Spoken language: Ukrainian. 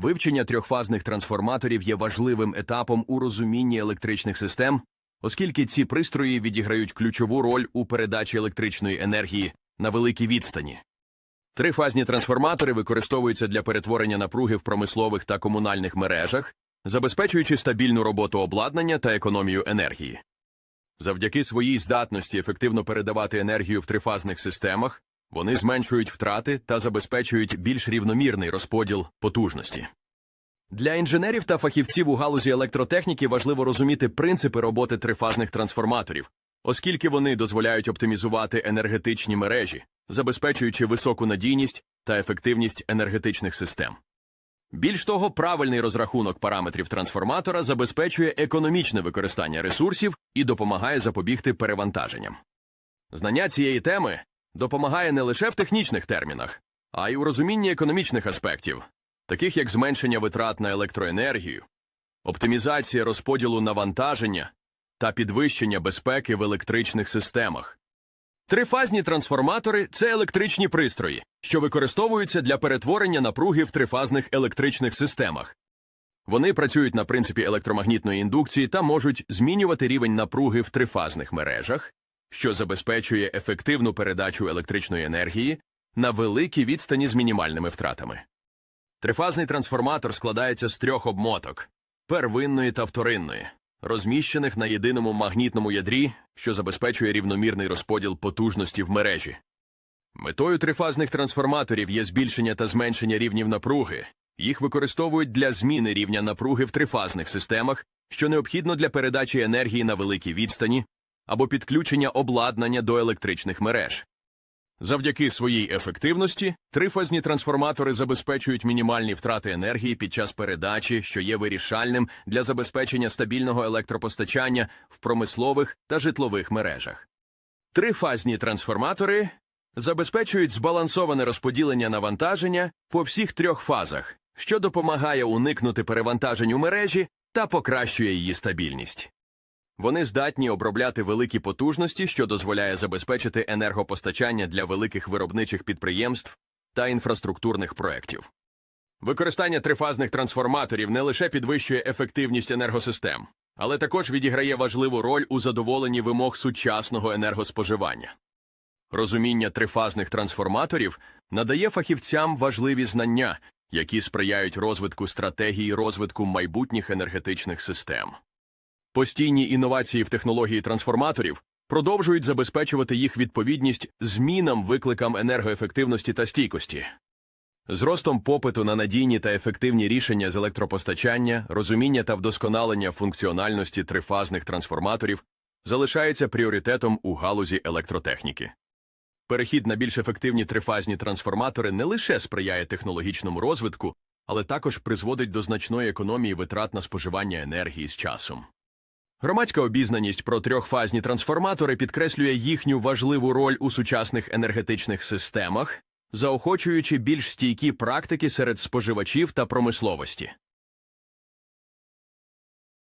Вивчення трьохфазних трансформаторів є важливим етапом у розумінні електричних систем, оскільки ці пристрої відіграють ключову роль у передачі електричної енергії на великій відстані. Трифазні трансформатори використовуються для перетворення напруги в промислових та комунальних мережах, забезпечуючи стабільну роботу обладнання та економію енергії. Завдяки своїй здатності ефективно передавати енергію в трифазних системах, вони зменшують втрати та забезпечують більш рівномірний розподіл потужності. Для інженерів та фахівців у галузі електротехніки важливо розуміти принципи роботи трифазних трансформаторів, оскільки вони дозволяють оптимізувати енергетичні мережі, забезпечуючи високу надійність та ефективність енергетичних систем. Більш того, правильний розрахунок параметрів трансформатора забезпечує економічне використання ресурсів і допомагає запобігти перевантаженням. Знання цієї теми допомагає не лише в технічних термінах, а й у розумінні економічних аспектів, таких як зменшення витрат на електроенергію, оптимізація розподілу навантаження та підвищення безпеки в електричних системах. Трифазні трансформатори це електричні пристрої, що використовуються для перетворення напруги в трифазних електричних системах. Вони працюють на принципі електромагнітної індукції та можуть змінювати рівень напруги в трифазних мережах, що забезпечує ефективну передачу електричної енергії на великій відстані з мінімальними втратами. Трифазний трансформатор складається з трьох обмоток первинної та вторинної, розміщених на єдиному магнітному ядрі, що забезпечує рівномірний розподіл потужності в мережі. Метою трифазних трансформаторів є збільшення та зменшення рівнів напруги. Їх використовують для зміни рівня напруги в трифазних системах, що необхідно для передачі енергії на великій відстані або підключення обладнання до електричних мереж. Завдяки своїй ефективності трифазні трансформатори забезпечують мінімальні втрати енергії під час передачі, що є вирішальним для забезпечення стабільного електропостачання в промислових та житлових мережах. Трифазні трансформатори забезпечують збалансоване розподілення навантаження по всіх трьох фазах, що допомагає уникнути перевантажень у мережі та покращує її стабільність. Вони здатні обробляти великі потужності, що дозволяє забезпечити енергопостачання для великих виробничих підприємств та інфраструктурних проєктів. Використання трифазних трансформаторів не лише підвищує ефективність енергосистем, але також відіграє важливу роль у задоволенні вимог сучасного енергоспоживання. Розуміння трифазних трансформаторів надає фахівцям важливі знання, які сприяють розвитку стратегії розвитку майбутніх енергетичних систем. Постійні інновації в технології трансформаторів продовжують забезпечувати їх відповідність змінам викликам енергоефективності та стійкості. З ростом попиту на надійні та ефективні рішення з електропостачання, розуміння та вдосконалення функціональності трифазних трансформаторів залишається пріоритетом у галузі електротехніки. Перехід на більш ефективні трифазні трансформатори не лише сприяє технологічному розвитку, але також призводить до значної економії витрат на споживання енергії з часом. Громадська обізнаність про трьохфазні трансформатори підкреслює їхню важливу роль у сучасних енергетичних системах, заохочуючи більш стійкі практики серед споживачів та промисловості.